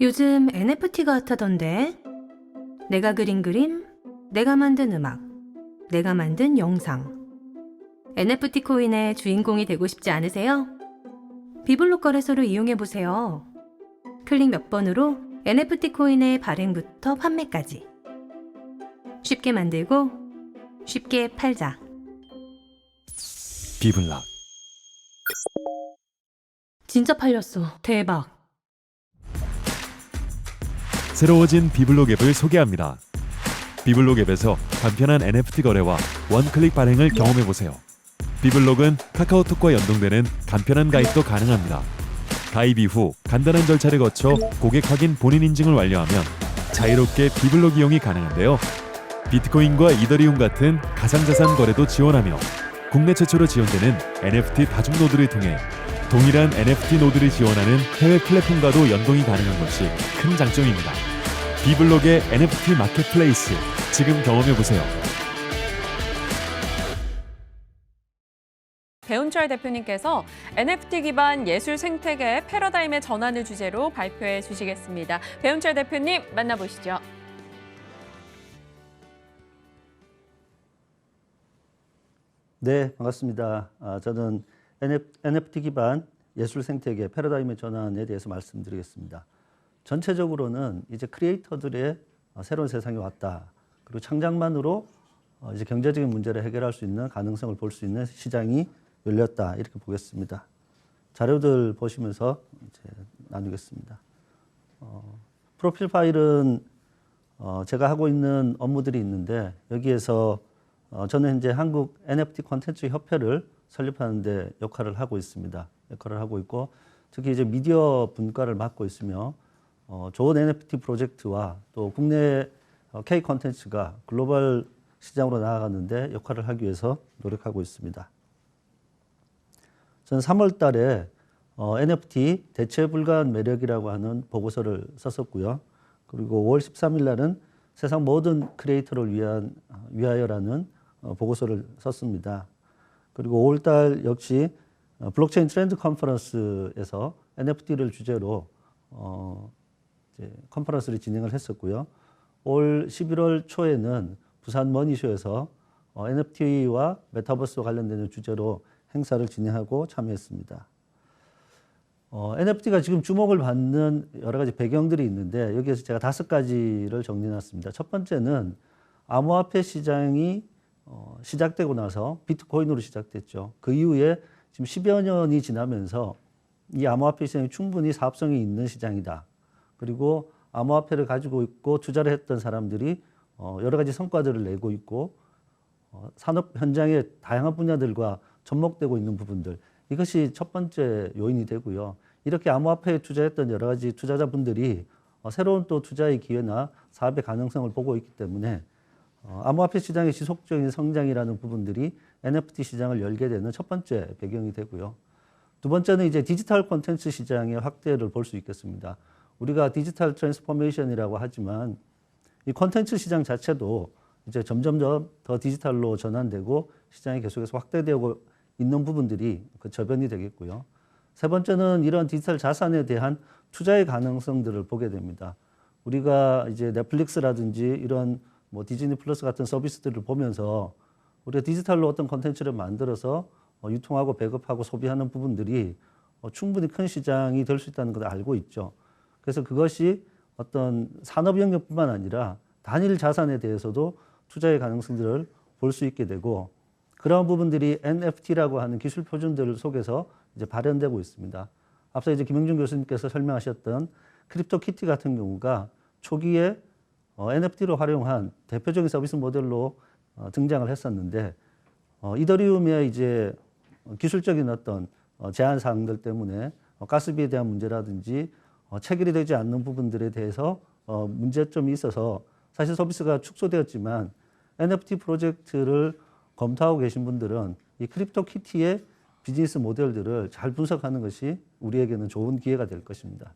요즘 NFT가 핫하던데. 내가 그린 그림, 내가 만든 음악, 내가 만든 영상. NFT 코인의 주인공이 되고 싶지 않으세요? 비블록 거래소를 이용해 보세요. 클릭 몇 번으로 NFT 코인의 발행부터 판매까지. 쉽게 만들고 쉽게 팔자. 비블락 진짜 팔렸어. 대박. 새로워진 비블록 앱을 소개합니다. 비블록 앱에서 간편한 NFT 거래와 원클릭 발행을 경험해 보세요. 비블록은 카카오톡과 연동되는 간편한 가입도 가능합니다. 가입 이후 간단한 절차를 거쳐 고객 확인 본인 인증을 완료하면 자유롭게 비블록 이용이 가능한데요. 비트코인과 이더리움 같은 가상자산 거래도 지원하며 국내 최초로 지원되는 NFT 다중 노드를 통해 동일한 NFT 노드를 지원하는 해외 플랫폼과도 연동이 가능한 것이 큰 장점입니다. 비블록의 NFT 마켓플레이스 지금 경험해 보세요. 배운철 대표님께서 NFT 기반 예술 생태계 패러다임의 전환을 주제로 발표해 주시겠습니다. 배운철 대표님 만나보시죠. 네, 반갑습니다. 아, 저는 NFT 기반 예술 생태계 패러다임의 전환에 대해서 말씀드리겠습니다. 전체적으로는 이제 크리에이터들의 어, 새로운 세상이 왔다. 그리고 창작만으로 어, 이제 경제적인 문제를 해결할 수 있는 가능성을 볼 수 있는 시장이 열렸다. 이렇게 보겠습니다. 자료들 보시면서 이제 나누겠습니다. 어, 프로필 파일은 어, 제가 하고 있는 업무들이 있는데 여기에서 어, 저는 현재 한국 NFT 콘텐츠 협회를 설립하는 데 역할을 하고 있습니다. 역할을 하고 있고 특히 이제 미디어 분과를 맡고 있으며 어, 좋은 NFT 프로젝트와 또 국내 어, K 콘텐츠가 글로벌 시장으로 나아가는데 역할을 하기 위해서 노력하고 있습니다. 저는 3월 달에 어, NFT 대체 불가한 매력이라고 하는 보고서를 썼었고요. 그리고 5월 13일 날은 세상 모든 크리에이터를 위한 위하여라는 어, 보고서를 썼습니다. 그리고 5월 달 역시 어, 블록체인 트렌드 컨퍼런스에서 NFT를 주제로 어, 컨퍼런스를 진행을 했었고요. 올 11월 초에는 부산 머니쇼에서 어, NFT와 메타버스와 관련되는 주제로 행사를 진행하고 참여했습니다. 어, NFT가 지금 주목을 받는 여러 가지 배경들이 있는데 여기에서 제가 다섯 가지를 정리해놨습니다. 첫 번째는 암호화폐 시장이 어, 시작되고 나서 비트코인으로 시작됐죠. 그 이후에 지금 10여 년이 지나면서 이 암호화폐 시장이 충분히 사업성이 있는 시장이다. 그리고 암호화폐를 가지고 있고 투자를 했던 사람들이 어, 여러 가지 성과들을 내고 있고 어, 산업 현장의 다양한 분야들과 접목되고 있는 부분들 이것이 첫 번째 요인이 되고요. 이렇게 암호화폐에 투자했던 여러 가지 투자자분들이 어, 새로운 또 투자의 기회나 사업의 가능성을 보고 있기 때문에 어, 암호화폐 시장의 지속적인 성장이라는 부분들이 NFT 시장을 열게 되는 첫 번째 배경이 되고요. 두 번째는 이제 디지털 콘텐츠 시장의 확대를 볼 수 있겠습니다. 우리가 디지털 트랜스포메이션이라고 하지만 이 콘텐츠 시장 자체도 이제 점점점 더 디지털로 전환되고 시장이 계속해서 확대되고 있는 부분들이 그 저변이 되겠고요. 세 번째는 이런 디지털 자산에 대한 투자의 가능성들을 보게 됩니다. 우리가 이제 넷플릭스라든지 이런 뭐 디즈니 플러스 같은 서비스들을 보면서 우리가 디지털로 어떤 콘텐츠를 만들어서 어, 유통하고 배급하고 소비하는 부분들이 어, 충분히 큰 시장이 될 수 있다는 것을 알고 있죠. 그래서 그것이 어떤 산업 영역뿐만 아니라 단일 자산에 대해서도 투자의 가능성들을 볼 수 있게 되고 그러한 부분들이 NFT라고 하는 기술 표준들 속에서 이제 발현되고 있습니다. 앞서 이제 김영준 교수님께서 설명하셨던 크립토 키티 같은 경우가 초기에 어, NFT로 활용한 대표적인 서비스 모델로 어, 등장을 했었는데 어, 이더리움의 이제 기술적인 어떤 어, 제한 사항들 때문에 어, 가스비에 대한 문제라든지 어, 체결이 되지 않는 부분들에 대해서 어, 문제점이 있어서 사실 서비스가 축소되었지만 NFT 프로젝트를 검토하고 계신 분들은 이 크립토 키티의 비즈니스 모델들을 잘 분석하는 것이 우리에게는 좋은 기회가 될 것입니다.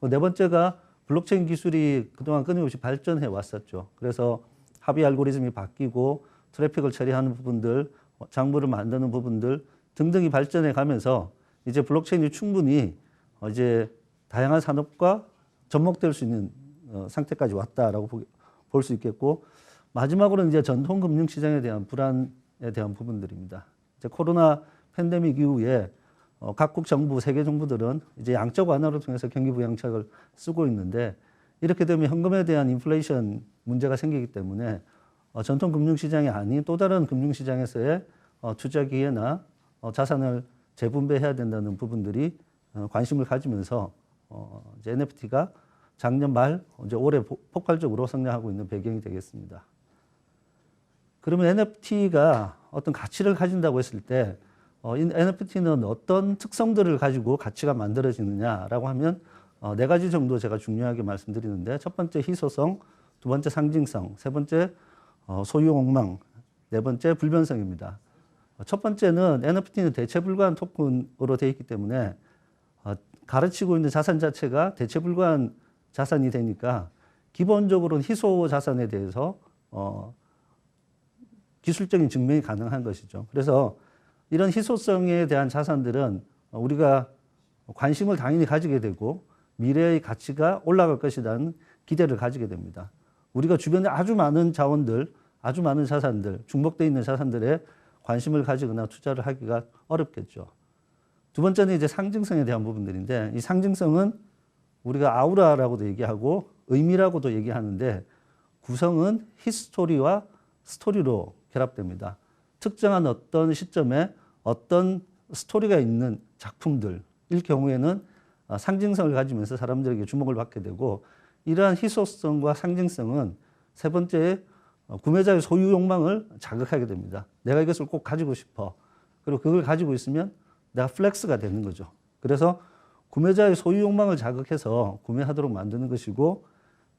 어, 네 번째가 블록체인 기술이 그동안 끊임없이 발전해 왔었죠. 그래서 합의 알고리즘이 바뀌고 트래픽을 처리하는 부분들, 어, 장부를 만드는 부분들 등등이 발전해 가면서 이제 블록체인이 충분히 어, 이제 다양한 산업과 접목될 수 있는 어, 상태까지 왔다라고 볼 수 있겠고 마지막으로 이제 전통 금융 시장에 대한 불안에 대한 부분들입니다. 이제 코로나 팬데믹 이후에 어, 각국 정부, 세계 정부들은 이제 양적 완화를 통해서 경기 부양책을 쓰고 있는데 이렇게 되면 현금에 대한 인플레이션 문제가 생기기 때문에 어, 전통 금융 시장이 아닌 또 다른 금융 시장에서의 어, 투자 기회나 어, 자산을 재분배해야 된다는 부분들이 어, 관심을 가지면서 어, 이제 NFT가 작년 말 이제 올해 포- 폭발적으로 성장하고 있는 배경이 되겠습니다. 그러면 NFT가 어떤 가치를 가진다고 했을 때 어, 이 NFT는 어떤 특성들을 가지고 가치가 만들어지느냐라고 하면 어, 네 가지 정도 제가 중요하게 말씀드리는데 첫 번째 희소성, 두 번째 상징성, 세 번째 어, 소유 욕망, 네 번째 불변성입니다. 어, 첫 번째는 NFT는 대체 불가한 토큰으로 되어 있기 때문에 어, 가르치고 있는 자산 자체가 대체 불가한 자산이 되니까 기본적으로는 희소 자산에 대해서 어, 기술적인 증명이 가능한 것이죠. 그래서 이런 희소성에 대한 자산들은 어, 우리가 관심을 당연히 가지게 되고 미래의 가치가 올라갈 것이라는 기대를 가지게 됩니다. 우리가 주변에 아주 많은 자원들, 아주 많은 자산들, 중복되어 있는 자산들에 관심을 가지거나 투자를 하기가 어렵겠죠. 두 번째는 이제 상징성에 대한 부분들인데 이 상징성은 우리가 아우라라고도 얘기하고 의미라고도 얘기하는데 구성은 히스토리와 스토리로 결합됩니다. 특정한 어떤 시점에 어떤 스토리가 있는 작품들일 경우에는 어, 상징성을 가지면서 사람들에게 주목을 받게 되고 이러한 희소성과 상징성은 세 번째 어, 구매자의 소유 욕망을 자극하게 됩니다. 내가 이것을 꼭 가지고 싶어. 그리고 그걸 가지고 있으면 내가 플렉스가 되는 거죠. 그래서 구매자의 소유 욕망을 자극해서 구매하도록 만드는 것이고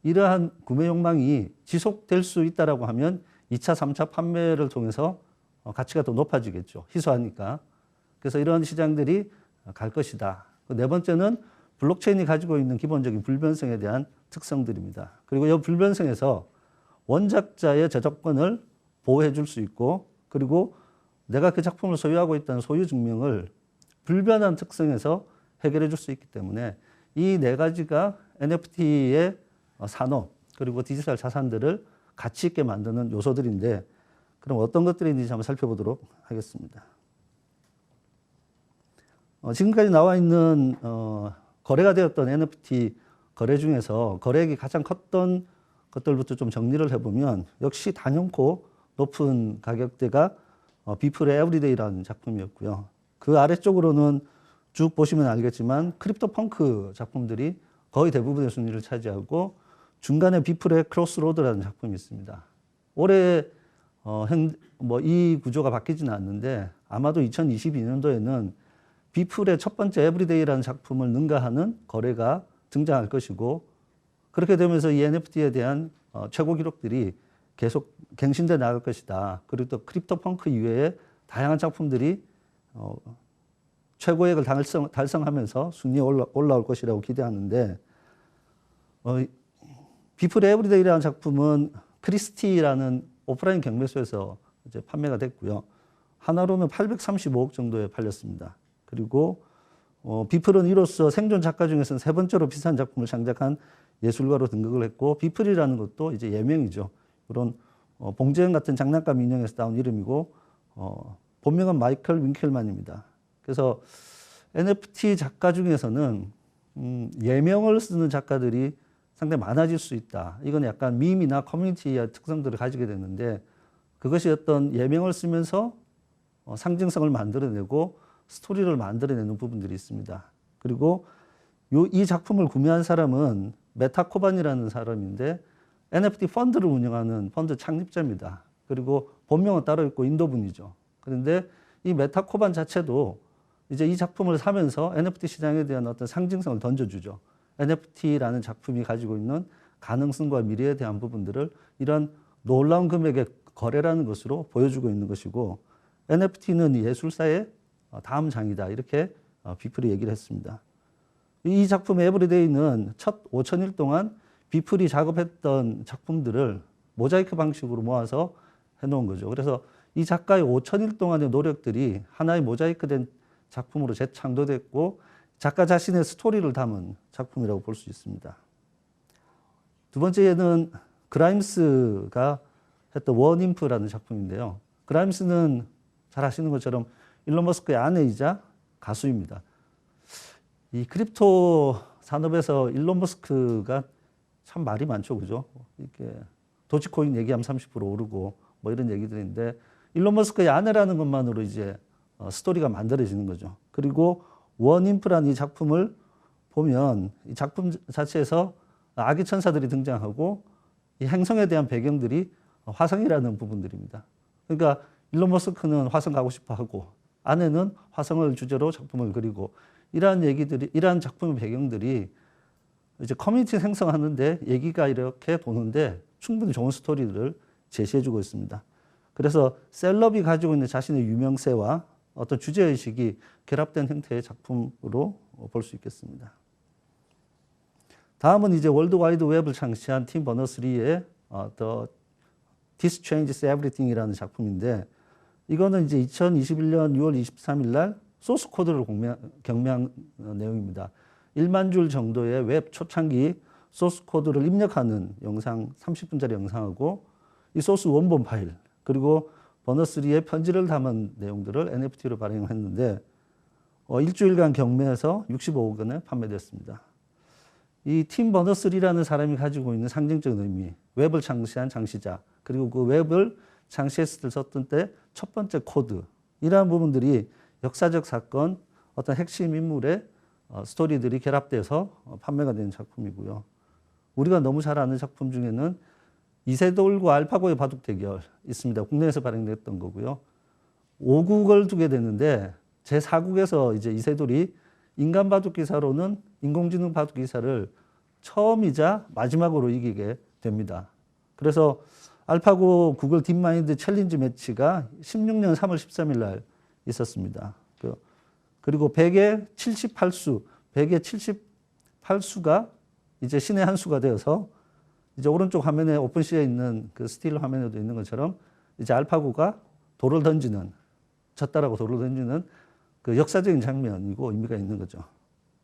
이러한 구매 욕망이 지속될 수 있다라고 하면 2차, 3차 판매를 통해서 어, 가치가 더 높아지겠죠. 희소하니까. 그래서 이런 시장들이 갈 것이다. 그네 번째는 블록체인이 가지고 있는 기본적인 불변성에 대한 특성들입니다. 그리고 이 불변성에서 원작자의 저작권을 보호해 줄 수 있고 그리고 내가 그 작품을 소유하고 있다는 소유 증명을 불변한 특성에서 해결해 줄 수 있기 때문에 이 네 가지가 NFT의 산업 그리고 디지털 자산들을 가치 있게 만드는 요소들인데 그럼 어떤 것들이 있는지 한번 살펴보도록 하겠습니다. 어, 지금까지 나와 있는 어, 거래가 되었던 NFT 거래 중에서 거래액이 가장 컸던 것들부터 좀 정리를 해보면 역시 단연코 높은 가격대가 어, 비플의 에브리데이라는 작품이었고요. 그 아래쪽으로는 쭉 보시면 알겠지만 크립토 펑크 작품들이 거의 대부분의 순위를 차지하고 중간에 비플의 크로스로드라는 작품이 있습니다. 올해 어, 뭐 이 구조가 바뀌지는 않는데 아마도 2022년도에는 비플의 첫 번째 에브리데이라는 작품을 능가하는 거래가 등장할 것이고 그렇게 되면서 이 NFT에 대한 어, 최고 기록들이 계속 갱신돼 나갈 것이다. 그리고 또 크립토 펑크 이외에 다양한 작품들이 어, 최고액을 달성, 달성하면서 순위에 올라, 올라올 것이라고 기대하는데 어, 비플 에브리데이라는 작품은 크리스티라는 오프라인 경매소에서 이제 판매가 됐고요. 하나로는 835억 정도에 팔렸습니다. 그리고 어, 비플은 이로써 생존 작가 중에서는 세 번째로 비싼 작품을 창작한 예술가로 등극을 했고 비플이라는 것도 이제 예명이죠. 그런 어, 봉제현 같은 장난감 인형에서 따온 이름이고 어, 본명은 마이클 윙켈만입니다. 그래서 NFT 작가 중에서는 음, 예명을 쓰는 작가들이 상당히 많아질 수 있다. 이건 약간 밈이나 커뮤니티의 특성들을 가지게 되는데 그것이 어떤 예명을 쓰면서 어, 상징성을 만들어내고 스토리를 만들어내는 부분들이 있습니다. 그리고 요, 이 작품을 구매한 사람은 메타코반이라는 사람인데 NFT 펀드를 운영하는 펀드 창립자입니다. 그리고 본명은 따로 있고 인도분이죠. 그런데 이 메타코반 자체도 이제 이 작품을 사면서 NFT 시장에 대한 어떤 상징성을 던져주죠. NFT라는 작품이 가지고 있는 가능성과 미래에 대한 부분들을 이런 놀라운 금액의 거래라는 것으로 보여주고 있는 것이고 NFT는 예술사의 어, 다음 장이다 이렇게 어, 비플이 얘기를 했습니다. 이 작품의 에브리데이는 첫 5천일 동안 비플이 작업했던 작품들을 모자이크 방식으로 모아서 해놓은 거죠. 그래서 이 작가의 5천일 동안의 노력들이 하나의 모자이크된 작품으로 재창조됐고 작가 자신의 스토리를 담은 작품이라고 볼 수 있습니다. 두 번째는 그라임스가 했던 원인프라는 작품인데요. 그라임스는 잘 아시는 것처럼 일론 머스크의 아내이자 가수입니다. 이 크립토 산업에서 일론 머스크가 참 말이 많죠, 그죠? 이렇게 도치코인 얘기하면 30% 오르고 뭐 이런 얘기들인데 일론 머스크의 아내라는 것만으로 이제 어, 스토리가 만들어지는 거죠. 그리고 원인프라는 이 작품을 보면 이 작품 자체에서 아기 천사들이 등장하고 이 행성에 대한 배경들이 화성이라는 부분들입니다. 그러니까 일론 머스크는 화성 가고 싶어 하고 아내는 화성을 주제로 작품을 그리고 이러한 얘기들이 이러한 작품의 배경들이 이제 커뮤니티 생성하는데 얘기가 이렇게 도는데 충분히 좋은 스토리를 제시해주고 있습니다. 그래서 셀럽이 가지고 있는 자신의 유명세와 어떤 주제의식이 결합된 형태의 작품으로 볼 수 있겠습니다. 다음은 이제 월드 와이드 웹을 창시한 팀 버너스리의 어, The This Changes Everything이라는 작품인데 이거는 이제 2021년 6월 23일 날 소스 코드를 경매한 어, 내용입니다. 1만 줄 정도의 웹 초창기 소스 코드를 입력하는 영상 30분짜리 영상하고 이 소스 원본 파일 그리고 버너스리의 편지를 담은 내용들을 NFT로 발행했는데 어, 일주일간 경매에서 65억 원에 판매됐습니다. 이 팀 버너스리라는 사람이 가지고 있는 상징적인 의미, 웹을 창시한 창시자, 그리고 그 웹을 창시했을 때첫 번째 코드, 이러한 부분들이 역사적 사건, 어떤 핵심 인물의 어, 스토리들이 결합돼서 어, 판매가 되는 작품이고요. 우리가 너무 잘 아는 작품 중에는 이세돌과 알파고의 바둑 대결 있습니다. 국내에서 발행됐던 거고요. 5국을 두게 되는데 제4국에서 이제 이세돌이 인간 바둑 기사로는 인공지능 바둑 기사를 처음이자 마지막으로 이기게 됩니다. 그래서 알파고 구글 딥마인드 챌린지 매치가 16년 3월 13일 날 있었습니다. 그- 그리고 100의 78수, 100의 78수가 이제 신의 한 수가 되어서 이제 오른쪽 화면에 오픈시에 있는 그 스틸 화면에도 있는 것처럼 이제 알파고가 돌을 던지는 졌다라고 돌을 던지는 그 역사적인 장면이고 의미가 있는 거죠.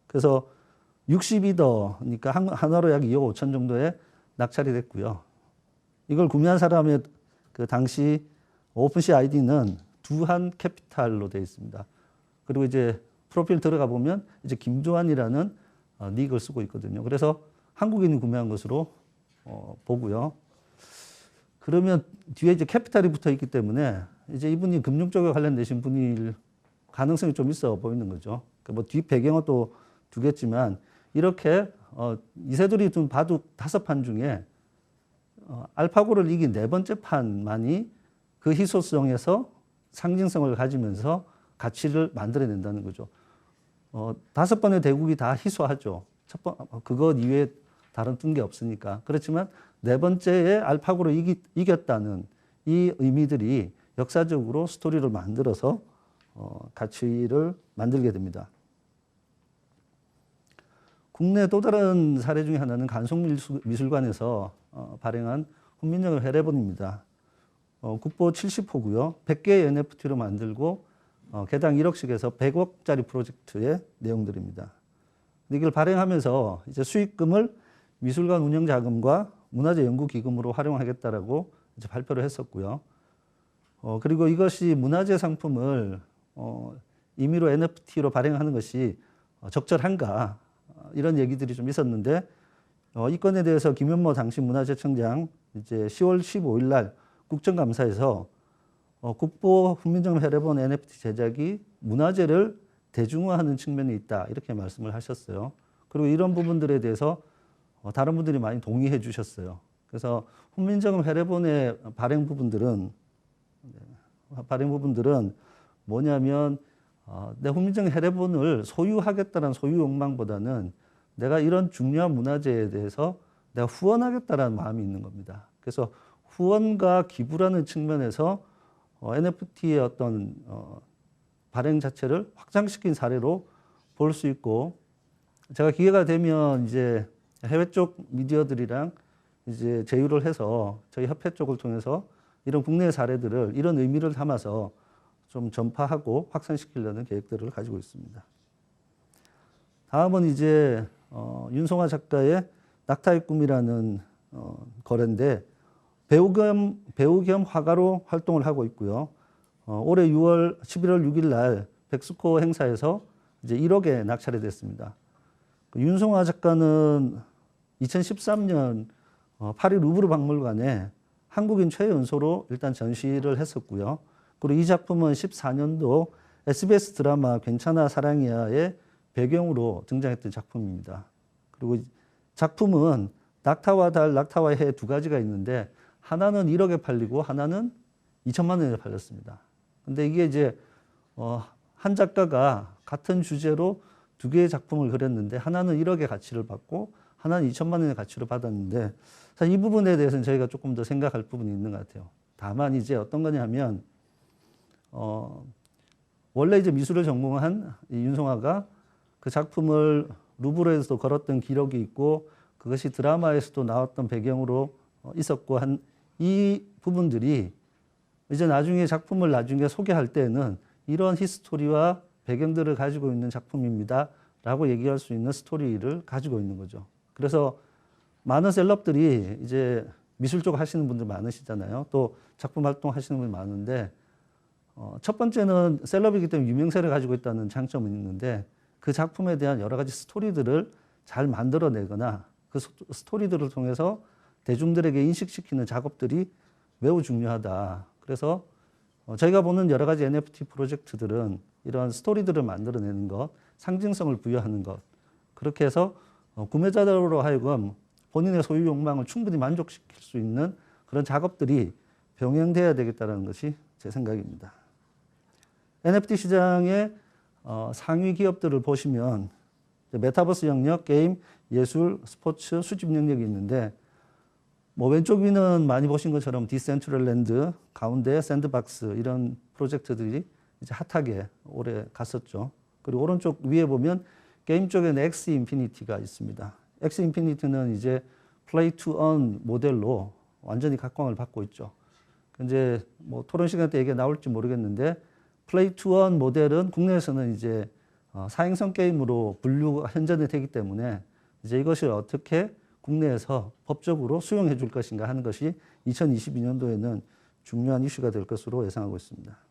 그래서 62더니까 한, 한화로 약 2억 5천 정도에 낙찰이 됐고요. 이걸 구매한 사람의 그 당시 오픈시 아이디는 두한 캐피탈로 되어 있습니다. 그리고 이제 프로필 들어가 보면 이제 김조한이라는 어, 닉을 쓰고 있거든요. 그래서 한국인이 구매한 것으로 어, 보고요. 그러면 뒤에 이제 캐피탈이 붙어 있기 때문에 이제 이분이 금융 쪽에 관련되신 분일 가능성이 좀 있어 보이는 거죠. 뭐뒷 배경은 또 두겠지만 이렇게 어, 이세돌이 둔 바둑 다섯 판 중에 어, 알파고를 이긴 네 번째 판만이 그 희소성에서 상징성을 가지면서 가치를 만들어낸다는 거죠. 어, 다섯 번의 대국이 다 희소하죠. 첫 번, 어, 그것 이외에 다른 뜬 게 없으니까. 그렇지만 네 번째에 알파고로 이기, 이겼다는 이 의미들이 역사적으로 스토리를 만들어서 어, 가치를 만들게 됩니다. 국내 또 다른 사례 중에 하나는 간송미술관에서 어, 발행한 훈민정음 회례본입니다. 어, 국보 70호고요. 100개의 NFT로 만들고 어, 개당 1억씩에서 100억짜리 프로젝트의 내용들입니다. 이걸 발행하면서 이제 수익금을 미술관 운영 자금과 문화재 연구 기금으로 활용하겠다라고 이제 발표를 했었고요. 어, 그리고 이것이 문화재 상품을 어, 임의로 NFT로 발행하는 것이 어, 적절한가 어, 이런 얘기들이 좀 있었는데 어, 이 건에 대해서 김현모 당시 문화재청장 이제 10월 15일 날 국정감사에서 어, 국보 훈민정음 회례본 NFT 제작이 문화재를 대중화하는 측면이 있다 이렇게 말씀을 하셨어요. 그리고 이런 부분들에 대해서 어, 다른 분들이 많이 동의해 주셨어요. 그래서 훈민정음 회례본의 발행 부분들은 네, 발행 부분들은 뭐냐면 어, 내 훈민정음 회례본을 소유하겠다는 소유 욕망보다는 내가 이런 중요한 문화재에 대해서 내가 후원하겠다라는 마음이 있는 겁니다. 그래서 후원과 기부라는 측면에서 어, NFT의 어떤 어, 발행 자체를 확장시킨 사례로 볼 수 있고 제가 기회가 되면 이제 해외 쪽 미디어들이랑 이제 제휴를 해서 저희 협회 쪽을 통해서 이런 국내 사례들을 이런 의미를 담아서 좀 전파하고 확산시키려는 계획들을 가지고 있습니다. 다음은 이제 어, 윤송아 작가의 낙타의 꿈이라는 어, 거래인데 배우 겸 배우 겸 화가로 활동을 하고 있고요. 어, 올해 6월 11월 6일 날 백스코 행사에서 이제 1억에 낙찰이 됐습니다. 그 윤송아 작가는 2013년 어, 파리 루브르 박물관에 한국인 최연소로 일단 전시를 했었고요. 그리고 이 작품은 14년도 SBS 드라마 괜찮아 사랑이야의 배경으로 등장했던 작품입니다. 그리고 이 작품은 낙타와 달, 낙타와 해 두 가지가 있는데 하나는 1억에 팔리고 하나는 2천만 원에 팔렸습니다. 근데 이게 이제 어, 한 작가가 같은 주제로 두 개의 작품을 그렸는데 하나는 1억의 가치를 받고 하나는 2천만 원의 가치를 받았는데 사실 이 부분에 대해서는 저희가 조금 더 생각할 부분이 있는 것 같아요. 다만 이제 어떤 거냐면 어, 원래 이제 미술을 전공한 이 윤송아가 그 작품을 루브르에서도 걸었던 기록이 있고 그것이 드라마에서도 나왔던 배경으로 어, 있었고 한 이 부분들이 이제 나중에 작품을 나중에 소개할 때는 이런 히스토리와 배경들을 가지고 있는 작품입니다 라고 얘기할 수 있는 스토리를 가지고 있는 거죠. 그래서 많은 셀럽들이 이제 미술 쪽 하시는 분들 많으시잖아요. 또 작품 활동 하시는 분들 많은데 어, 첫 번째는 셀럽이기 때문에 유명세를 가지고 있다는 장점은 있는데 그 작품에 대한 여러 가지 스토리들을 잘 만들어내거나 그 스- 스토리들을 통해서 대중들에게 인식시키는 작업들이 매우 중요하다. 그래서 어, 저희가 보는 여러 가지 NFT 프로젝트들은 이런 스토리들을 만들어내는 것, 상징성을 부여하는 것, 그렇게 해서 어, 구매자들로 하여금 본인의 소유 욕망을 충분히 만족시킬 수 있는 그런 작업들이 병행돼야 되겠다는 것이 제 생각입니다. NFT 시장의 어, 상위 기업들을 보시면 메타버스 영역, 게임, 예술, 스포츠, 수집 영역이 있는데 뭐 왼쪽 위는 많이 보신 것처럼 디센트럴랜드, 가운데 샌드박스 이런 프로젝트들이 이제 핫하게 올해 갔었죠. 그리고 오른쪽 위에 보면 게임 쪽에는 엑스 인피니티가 있습니다. 엑스 인피니티는 이제 플레이 투 언 모델로 완전히 각광을 받고 있죠. 이제 뭐 토론 시간 때 얘기가 나올지 모르겠는데 플레이 투원 모델은 국내에서는 이제 어, 사행성 게임으로 분류가 현존이 되기 때문에 이제 이것을 어떻게 국내에서 법적으로 수용해 줄 것인가 하는 것이 2022년도에는 중요한 이슈가 될 것으로 예상하고 있습니다.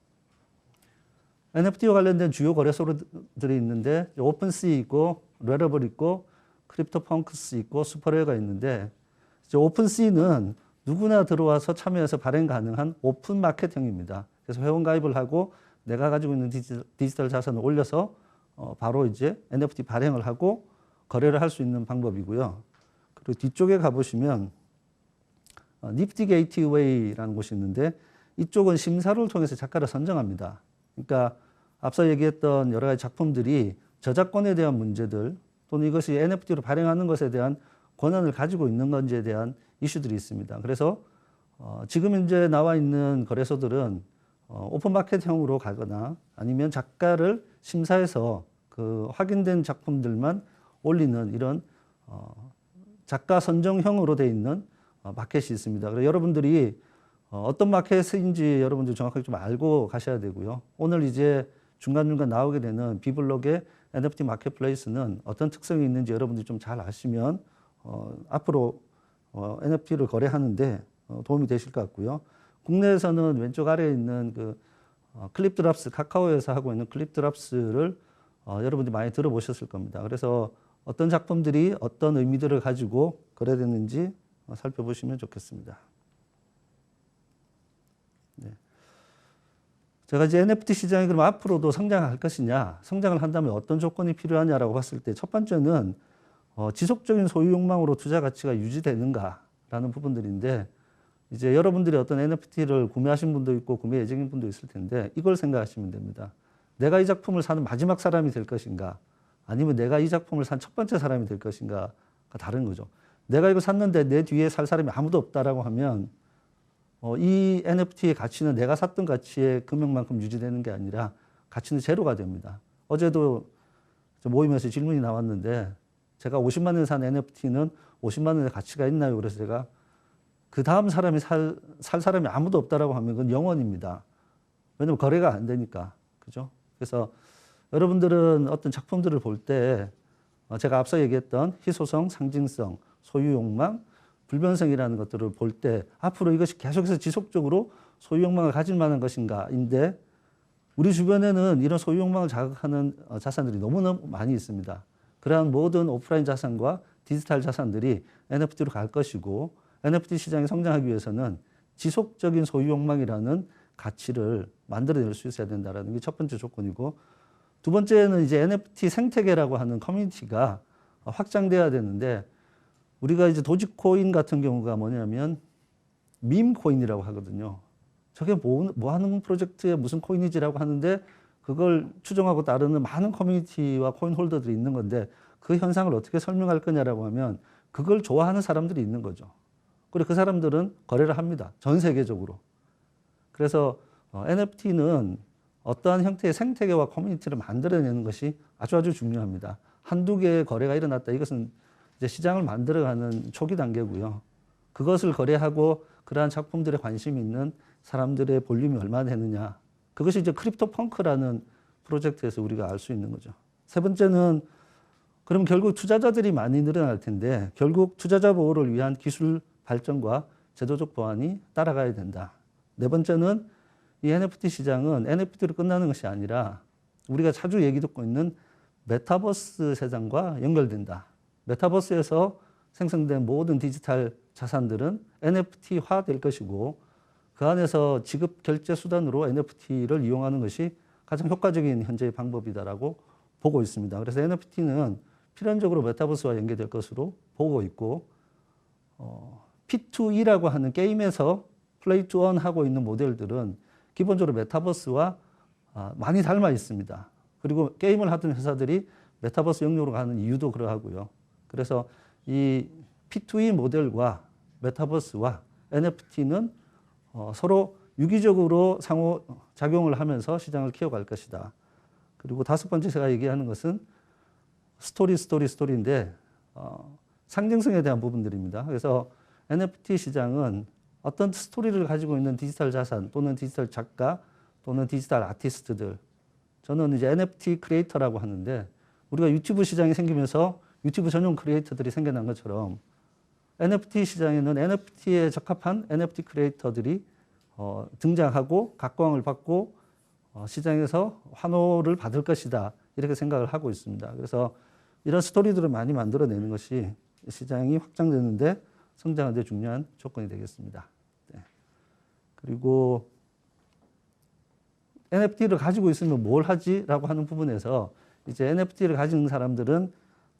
NFT와 관련된 주요 거래소들이 있는데 오픈시 있고 레러블 있고 크립토펑크스 있고 슈퍼레어가 있는데 이제 오픈시는 누구나 들어와서 참여해서 발행 가능한 오픈 마켓형입니다. 그래서 회원 가입을 하고 내가 가지고 있는 디지- 디지털 자산을 올려서 어, 바로 이제 NFT 발행을 하고 거래를 할 수 있는 방법이고요. 그리고 뒤쪽에 가보시면 어, 니프티 게이트웨이라는 곳이 있는데 이쪽은 심사를 통해서 작가를 선정합니다. 그러니까 앞서 얘기했던 여러 가지 작품들이 저작권에 대한 문제들 또는 이것이 NFT로 발행하는 것에 대한 권한을 가지고 있는 건지에 대한 이슈들이 있습니다. 그래서 어, 지금 이제 나와 있는 거래소들은 어, 오픈마켓형으로 가거나 아니면 작가를 심사해서 그 확인된 작품들만 올리는 이런 어, 작가 선정형으로 돼 있는 어, 마켓이 있습니다. 그래서 여러분들이 어, 어떤 마켓인지 여러분들 정확하게 좀 알고 가셔야 되고요. 오늘 이제 중간중간 나오게 되는 비블록의 NFT 마켓플레이스는 어떤 특성이 있는지 여러분들이 좀 잘 아시면 어, 앞으로 어, NFT를 거래하는데 어, 도움이 되실 것 같고요. 국내에서는 왼쪽 아래에 있는 그 어, 클립드랍스 카카오에서 하고 있는 클립드랍스를 어, 여러분들이 많이 들어보셨을 겁니다. 그래서 어떤 작품들이 어떤 의미들을 가지고 거래되는지 어, 살펴보시면 좋겠습니다. 제가 이제 NFT 시장이 그럼 앞으로도 성장할 것이냐, 성장을 한다면 어떤 조건이 필요하냐라고 봤을 때 첫 번째는 어, 지속적인 소유 욕망으로 투자 가치가 유지되는가라는 부분들인데 이제 여러분들이 어떤 NFT를 구매하신 분도 있고 구매 예정인 분도 있을 텐데 이걸 생각하시면 됩니다. 내가 이 작품을 사는 마지막 사람이 될 것인가 아니면 내가 이 작품을 산 첫 번째 사람이 될 것인가가 다른 거죠. 내가 이거 샀는데 내 뒤에 살 사람이 아무도 없다라고 하면 어, 이 NFT의 가치는 내가 샀던 가치의 금액만큼 유지되는 게 아니라 가치는 제로가 됩니다. 어제도 저 모임에서 질문이 나왔는데 제가 50만 원에 산 NFT는 50만 원의 가치가 있나요? 그래서 제가 그 다음 사람이 살, 살 사람이 아무도 없다라고 하면 그건 영원입니다. 왜냐면 거래가 안 되니까. 그죠? 그래서 여러분들은 어떤 작품들을 볼때 어, 제가 앞서 얘기했던 희소성, 상징성, 소유 욕망, 불변성이라는 것들을 볼 때 앞으로 이것이 계속해서 지속적으로 소유 욕망을 가질 만한 것인가인데 우리 주변에는 이런 소유 욕망을 자극하는 어, 자산들이 너무너무 많이 있습니다. 그러한 모든 오프라인 자산과 디지털 자산들이 NFT로 갈 것이고 NFT 시장이 성장하기 위해서는 지속적인 소유 욕망이라는 가치를 만들어낼 수 있어야 된다는 게 첫 번째 조건이고 두 번째는 이제 NFT 생태계라고 하는 커뮤니티가 확장돼야 되는데 우리가 이제 도지코인 같은 경우가 뭐냐면 밈 코인이라고 하거든요. 저게 뭐, 뭐 하는 프로젝트에 무슨 코인이지라고 하는데 그걸 추종하고 따르는 많은 커뮤니티와 코인 홀더들이 있는 건데 그 현상을 어떻게 설명할 거냐라고 하면 그걸 좋아하는 사람들이 있는 거죠. 그리고 그 사람들은 거래를 합니다. 전 세계적으로. 그래서 NFT는 어떠한 형태의 생태계와 커뮤니티를 만들어내는 것이 아주 아주 중요합니다. 한두 개의 거래가 일어났다. 이것은 이제 시장을 만들어가는 초기 단계고요. 그것을 거래하고 그러한 작품들에 관심이 있는 사람들의 볼륨이 얼마나 되느냐. 그것이 이제 크립토 펑크라는 프로젝트에서 우리가 알 수 있는 거죠. 세 번째는 그럼 결국 투자자들이 많이 늘어날 텐데 결국 투자자 보호를 위한 기술 발전과 제도적 보완이 따라가야 된다. 네 번째는 이 NFT 시장은 NFT로 끝나는 것이 아니라 우리가 자주 얘기 듣고 있는 메타버스 세상과 연결된다. 메타버스에서 생성된 모든 디지털 자산들은 NFT화 될 것이고 그 안에서 지급 결제 수단으로 NFT를 이용하는 것이 가장 효과적인 현재의 방법이다라고 보고 있습니다. 그래서 NFT는 필연적으로 메타버스와 연계될 것으로 보고 있고 어, P2E라고 하는 게임에서 플레이 투원 하고 있는 모델들은 기본적으로 메타버스와 아, 많이 닮아 있습니다. 그리고 게임을 하던 회사들이 메타버스 영역으로 가는 이유도 그러하고요. 그래서 이 P2E 모델과 메타버스와 NFT는 어, 서로 유기적으로 상호 작용을 하면서 시장을 키워갈 것이다. 그리고 다섯 번째 제가 얘기하는 것은 스토리, 스토리, 스토리인데 어, 상징성에 대한 부분들입니다. 그래서 NFT 시장은 어떤 스토리를 가지고 있는 디지털 자산 또는 디지털 작가 또는 디지털 아티스트들 저는 이제 NFT 크리에이터라고 하는데 우리가 유튜브 시장이 생기면서 유튜브 전용 크리에이터들이 생겨난 것처럼 NFT 시장에는 NFT에 적합한 NFT 크리에이터들이 어, 등장하고 각광을 받고 어, 시장에서 환호를 받을 것이다 이렇게 생각을 하고 있습니다. 그래서 이런 스토리들을 많이 만들어내는 것이 시장이 확장되는데 성장하는데 중요한 조건이 되겠습니다. 네. 그리고 NFT를 가지고 있으면 뭘 하지라고 하는 부분에서 이제 NFT를 가진 사람들은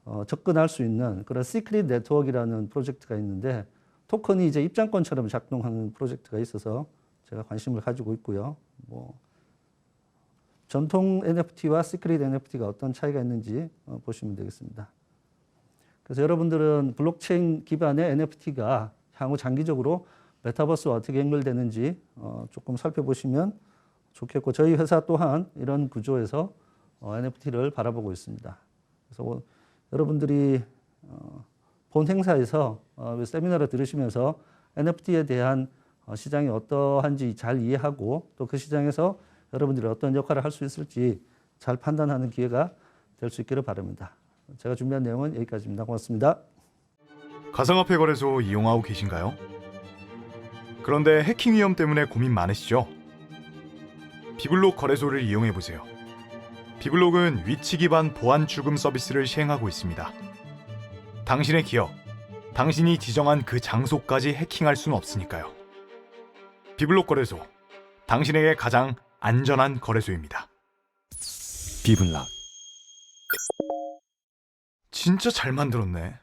어, 접근할 수 있는 그런 시크릿 네트워크라는 프로젝트가 있는데 토큰이 이제 입장권처럼 작동하는 프로젝트가 있어서 제가 관심을 가지고 있고요. 뭐 전통 NFT와 시크릿 NFT가 어떤 차이가 있는지 어, 보시면 되겠습니다. 그래서 여러분들은 블록체인 기반의 NFT가 향후 장기적으로 메타버스와 어떻게 연결되는지 어, 조금 살펴보시면 좋겠고 저희 회사 또한 이런 구조에서 어, NFT를 바라보고 있습니다. 그래서 오- 여러분들이 어, 본 행사에서 어, 세미나를 들으시면서 NFT에 대한 어, 시장이 어떠한지 잘 이해하고 또 그 시장에서 여러분들이 어떤 역할을 할 수 있을지 잘 판단하는 기회가 될 수 있기를 바랍니다. 제가 준비한 내용은 여기까지입니다. 고맙습니다. 가상화폐 거래소 이용하고 계신가요? 그런데 해킹 위험 때문에 고민 많으시죠? 비블록 거래소를 이용해 보세요. 비블록은 위치 기반 보안 출금 서비스를 시행하고 있습니다. 당신의 기억, 당신이 지정한 그 장소까지 해킹할 수는 없으니까요. 비블록 거래소, 당신에게 가장 안전한 거래소입니다. 비블락 진짜 잘 만들었네.